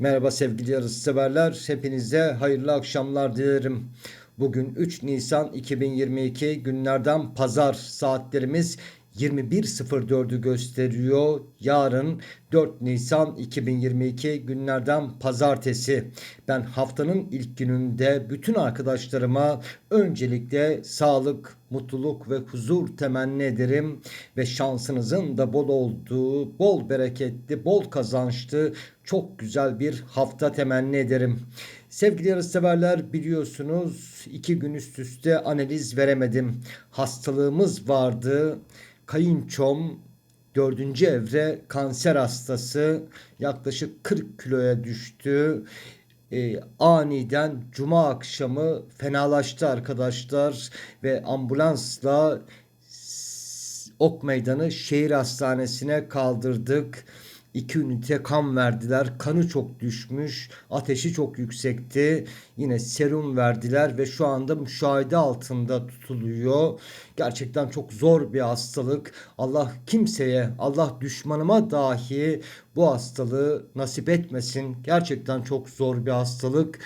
Merhaba sevgili yarışseverler. Hepinize hayırlı akşamlar dilerim. Bugün 3 Nisan 2022 günlerden pazar saatlerimiz 21.04'ü gösteriyor. Yarın 4 Nisan 2022 günlerden pazartesi. Ben haftanın ilk gününde bütün arkadaşlarıma öncelikle sağlık, mutluluk ve huzur temenni ederim ve şansınızın da bol olduğu, bol bereketli, bol kazançlı, çok güzel bir hafta temenni ederim. Sevgili yarışseverler biliyorsunuz iki gün üst üste analiz veremedim. Hastalığımız vardı. Kayınçom dördüncü evre kanser hastası yaklaşık 40 kiloya düştü. E, aniden cuma akşamı fenalaştı arkadaşlar ve ambulansla Ok Meydanı Şehir Hastanesi'ne kaldırdık. İki ünite kan verdiler. Kanı çok düşmüş. Ateşi çok yüksekti. Yine serum verdiler ve şu anda müşahede altında tutuluyor. Gerçekten çok zor bir hastalık. Allah kimseye, Allah düşmanıma dahi bu hastalığı nasip etmesin. Gerçekten çok zor bir hastalık.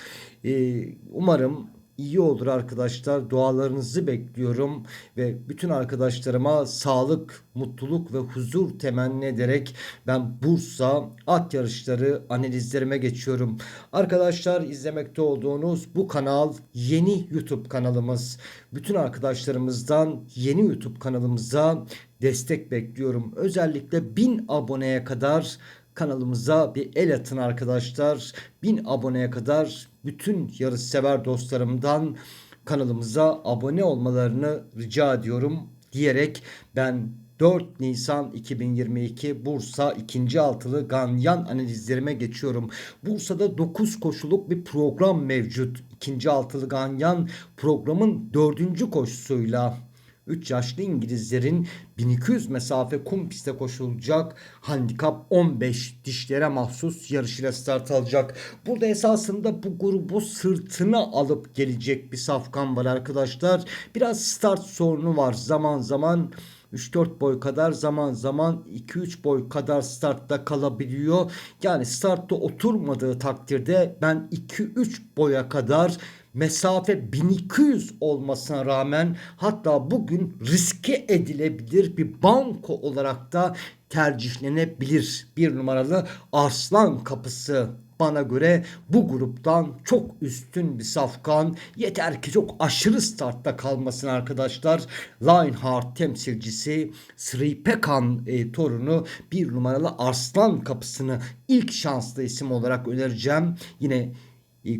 Ee, umarım iyi olur arkadaşlar. Dualarınızı bekliyorum ve bütün arkadaşlarıma sağlık, mutluluk ve huzur temenni ederek ben Bursa at yarışları analizlerime geçiyorum. Arkadaşlar izlemekte olduğunuz bu kanal yeni YouTube kanalımız. Bütün arkadaşlarımızdan yeni YouTube kanalımıza destek bekliyorum. Özellikle 1000 aboneye kadar kanalımıza bir el atın arkadaşlar. 1000 aboneye kadar bütün yarışsever dostlarımdan kanalımıza abone olmalarını rica ediyorum diyerek ben 4 Nisan 2022 Bursa 2. altılı Ganyan analizlerime geçiyorum. Bursa'da 9 koşuluk bir program mevcut. 2. altılı Ganyan programın 4. koşusuyla 3 yaşlı İngilizlerin 1200 mesafe kum piste koşulacak handikap 15 dişlere mahsus yarışıyla start alacak. Burada esasında bu grubu sırtına alıp gelecek bir safkan var arkadaşlar. Biraz start sorunu var zaman zaman 3-4 boy kadar zaman zaman 2-3 boy kadar startta kalabiliyor. Yani startta oturmadığı takdirde ben 2-3 boya kadar mesafe 1200 olmasına rağmen hatta bugün riske edilebilir bir banko olarak da tercihlenebilir. Bir numaralı Arslan Kapısı bana göre bu gruptan çok üstün bir safkan. Yeter ki çok aşırı startta kalmasın arkadaşlar. Lionheart temsilcisi Sri Pekan e, torunu bir numaralı Arslan Kapısı'nı ilk şanslı isim olarak önereceğim. Yine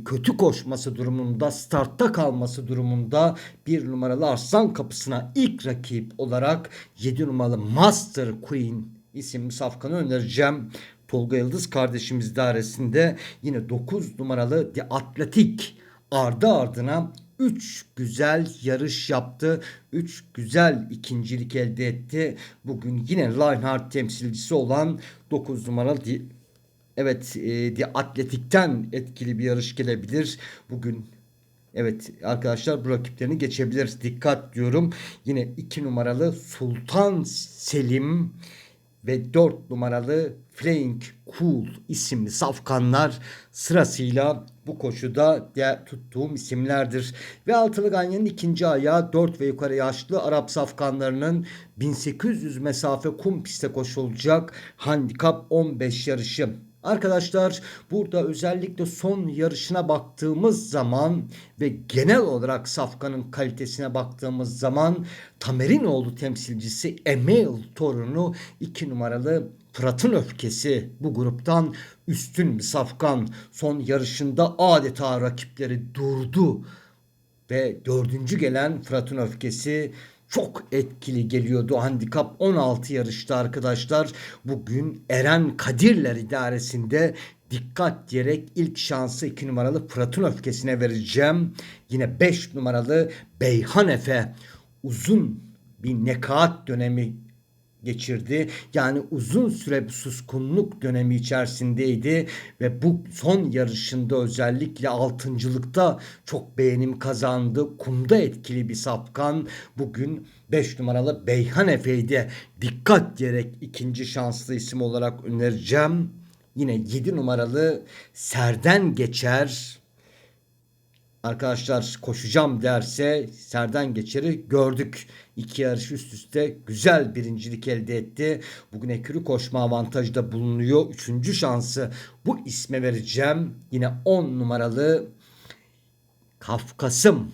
kötü koşması durumunda, startta kalması durumunda bir numaralı Arslan kapısına ilk rakip olarak 7 numaralı Master Queen isimli safkanı önereceğim. Tolga Yıldız kardeşimiz dairesinde yine 9 numaralı The Atletik ardı ardına 3 güzel yarış yaptı. 3 güzel ikincilik elde etti. Bugün yine Lionheart temsilcisi olan 9 numaralı Evet, e, The Atletik'ten etkili bir yarış gelebilir. Bugün Evet arkadaşlar bu rakiplerini geçebilir. Dikkat diyorum. Yine 2 numaralı Sultan Selim ve 4 numaralı Flying Cool isimli safkanlar sırasıyla bu koşuda tuttuğum isimlerdir. Ve altılı ganyanın ikinci ayağı 4 ve yukarı yaşlı Arap safkanlarının 1800 mesafe kum piste koşulacak handikap 15 yarışı. Arkadaşlar burada özellikle son yarışına baktığımız zaman ve genel olarak Safkan'ın kalitesine baktığımız zaman Tamerinoğlu temsilcisi Emil torunu 2 numaralı Fırat'ın öfkesi bu gruptan üstün bir safkan. Son yarışında adeta rakipleri durdu. Ve dördüncü gelen Fırat'ın öfkesi çok etkili geliyordu. Handikap 16 yarıştı arkadaşlar. Bugün Eren Kadirler idaresinde dikkat diyerek ilk şansı 2 numaralı Fırat'ın öfkesine vereceğim. Yine 5 numaralı Beyhan Efe uzun bir nekaat dönemi geçirdi. Yani uzun süre bir suskunluk dönemi içerisindeydi ve bu son yarışında özellikle altıncılıkta çok beğenim kazandı. Kumda etkili bir sapkan. Bugün 5 numaralı Beyhan Efe'yi de dikkat diyerek ikinci şanslı isim olarak önereceğim. yine 7 numaralı Serden geçer. Arkadaşlar koşacağım derse Serden Geçer'i gördük. İki yarış üst üste güzel birincilik elde etti. Bugün ekürü koşma avantajı da bulunuyor. Üçüncü şansı bu isme vereceğim. Yine 10 numaralı Kafkasım.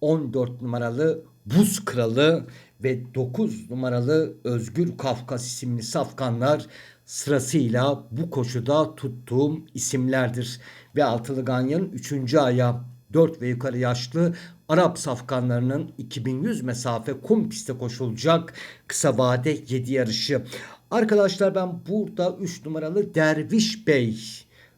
14 numaralı Buz Kralı ve 9 numaralı Özgür Kafkas isimli safkanlar sırasıyla bu koşuda tuttuğum isimlerdir. Ve Altılı Ganyan'ın 3. ayağı 4 ve yukarı yaşlı Arap safkanlarının 2100 mesafe kum pistte koşulacak kısa vade 7 yarışı. Arkadaşlar ben burada 3 numaralı Derviş Bey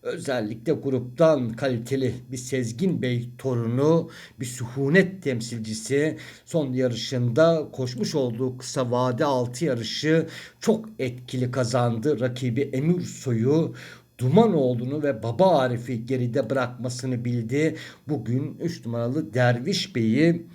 özellikle gruptan kaliteli bir Sezgin Bey torunu, bir sühunet temsilcisi son yarışında koşmuş olduğu kısa vade 6 yarışı çok etkili kazandı. Rakibi Emir Soy'u duman olduğunu ve Baba Arif'i geride bırakmasını bildi. Bugün 3 numaralı Derviş Bey'i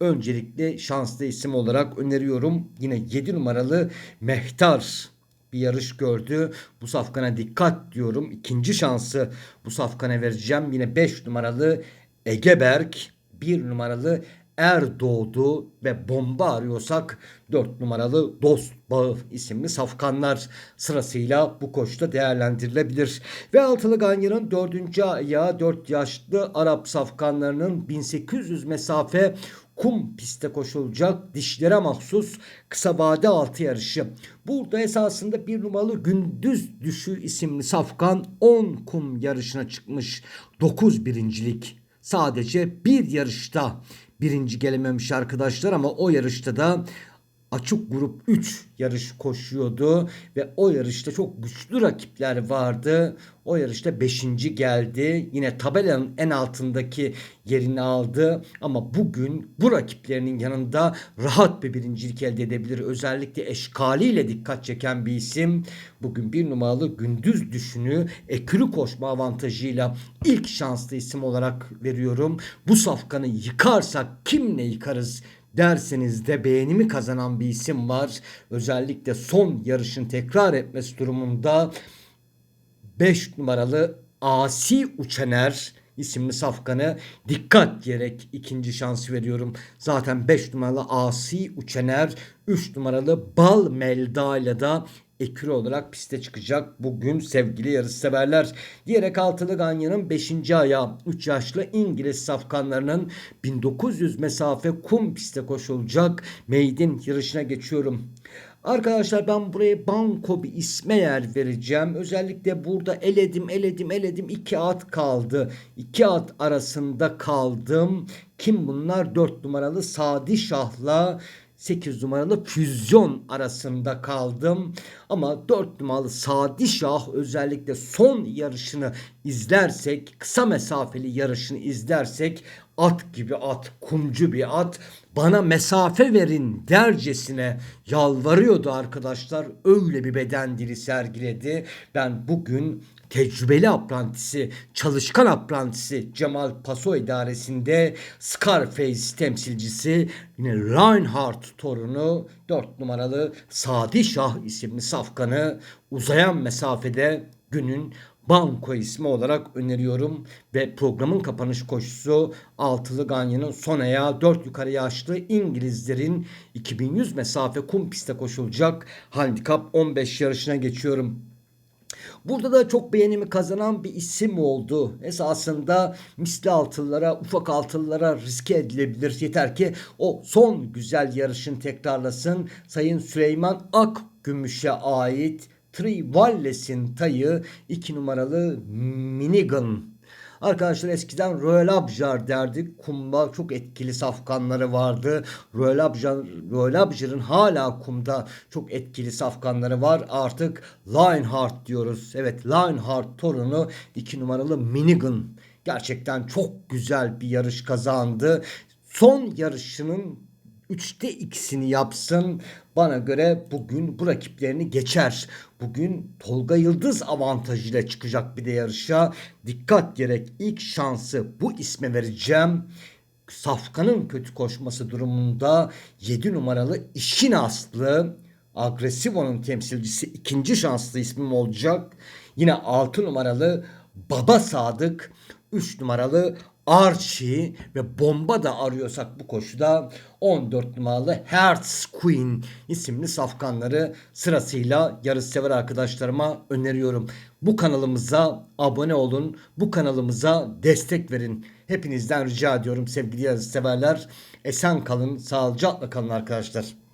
öncelikle şanslı isim olarak öneriyorum. Yine 7 numaralı Mehtar bir yarış gördü. Bu safkana dikkat diyorum. İkinci şansı bu safkana vereceğim. Yine 5 numaralı Egeberk, 1 numaralı Erdoğdu ve bomba arıyorsak 4 numaralı Dost Bağı isimli safkanlar sırasıyla bu koşta değerlendirilebilir. Ve Altılı Ganya'nın 4. ayağı 4 yaşlı Arap safkanlarının 1800 mesafe kum pistte koşulacak dişlere mahsus kısa vade altı yarışı. Burada esasında bir numaralı Gündüz Düşü isimli safkan 10 kum yarışına çıkmış. 9 birincilik. Sadece bir yarışta birinci gelememiş arkadaşlar ama o yarışta da açık grup 3 yarış koşuyordu ve o yarışta çok güçlü rakipler vardı. O yarışta 5. geldi. Yine tabelanın en altındaki yerini aldı ama bugün bu rakiplerinin yanında rahat bir birincilik elde edebilir. Özellikle eşkaliyle dikkat çeken bir isim. Bugün bir numaralı gündüz düşünü ekürü koşma avantajıyla ilk şanslı isim olarak veriyorum. Bu safkanı yıkarsak kimle yıkarız derseniz de beğenimi kazanan bir isim var. Özellikle son yarışın tekrar etmesi durumunda 5 numaralı Asi Uçener isimli safkanı dikkat diyerek ikinci şans veriyorum. Zaten 5 numaralı Asi Uçener 3 numaralı Bal Melda ile da ekürü olarak piste çıkacak bugün sevgili yarışseverler. Diyerek altılı Ganya'nın 5. ayağı 3 yaşlı İngiliz safkanlarının 1900 mesafe kum piste koşulacak meydin yarışına geçiyorum. Arkadaşlar ben buraya banko bir isme yer vereceğim. Özellikle burada eledim eledim eledim iki at kaldı. İki at arasında kaldım. Kim bunlar? 4 numaralı Sadi Şah'la 8 numaralı füzyon arasında kaldım. Ama 4 numaralı Sadi özellikle son yarışını izlersek, kısa mesafeli yarışını izlersek at gibi at, kumcu bir at bana mesafe verin dercesine yalvarıyordu arkadaşlar. Öyle bir beden dili sergiledi. Ben bugün tecrübeli aprantisi, çalışkan aprantisi Cemal Paso idaresinde Scarface temsilcisi yine Reinhardt torunu 4 numaralı Sadi Şah isimli safkanı uzayan mesafede günün Banko ismi olarak öneriyorum ve programın kapanış koşusu altılı Ganya'nın son ayağı 4 yukarı yaşlı İngilizlerin 2100 mesafe kum piste koşulacak handikap 15 yarışına geçiyorum. Burada da çok beğenimi kazanan bir isim oldu. Esasında misli altıllara, ufak altıllara riske edilebilir. Yeter ki o son güzel yarışın tekrarlasın. Sayın Süleyman Ak Gümüş'e ait Trivalles'in tayı 2 numaralı Minigun. Arkadaşlar eskiden Royal Abjar derdik. Kumda çok etkili safkanları vardı. Royal Abjar, Royal Abjar'ın hala kumda çok etkili safkanları var. Artık Lionheart diyoruz. Evet Lionheart torunu 2 numaralı Minigun. Gerçekten çok güzel bir yarış kazandı. Son yarışının üçte ikisini yapsın. Bana göre bugün bu rakiplerini geçer. Bugün Tolga Yıldız avantajıyla çıkacak bir de yarışa. Dikkat gerek ilk şansı bu isme vereceğim. Safkan'ın kötü koşması durumunda 7 numaralı işin aslı Agresivo'nun temsilcisi ikinci şanslı ismim olacak. Yine 6 numaralı Baba Sadık, 3 numaralı Archie ve bomba da arıyorsak bu koşuda 14 numaralı Hertz Queen isimli safkanları sırasıyla yarışsever arkadaşlarıma öneriyorum. Bu kanalımıza abone olun. Bu kanalımıza destek verin. Hepinizden rica ediyorum sevgili yarışseverler. Esen kalın, sağlıcakla kalın arkadaşlar.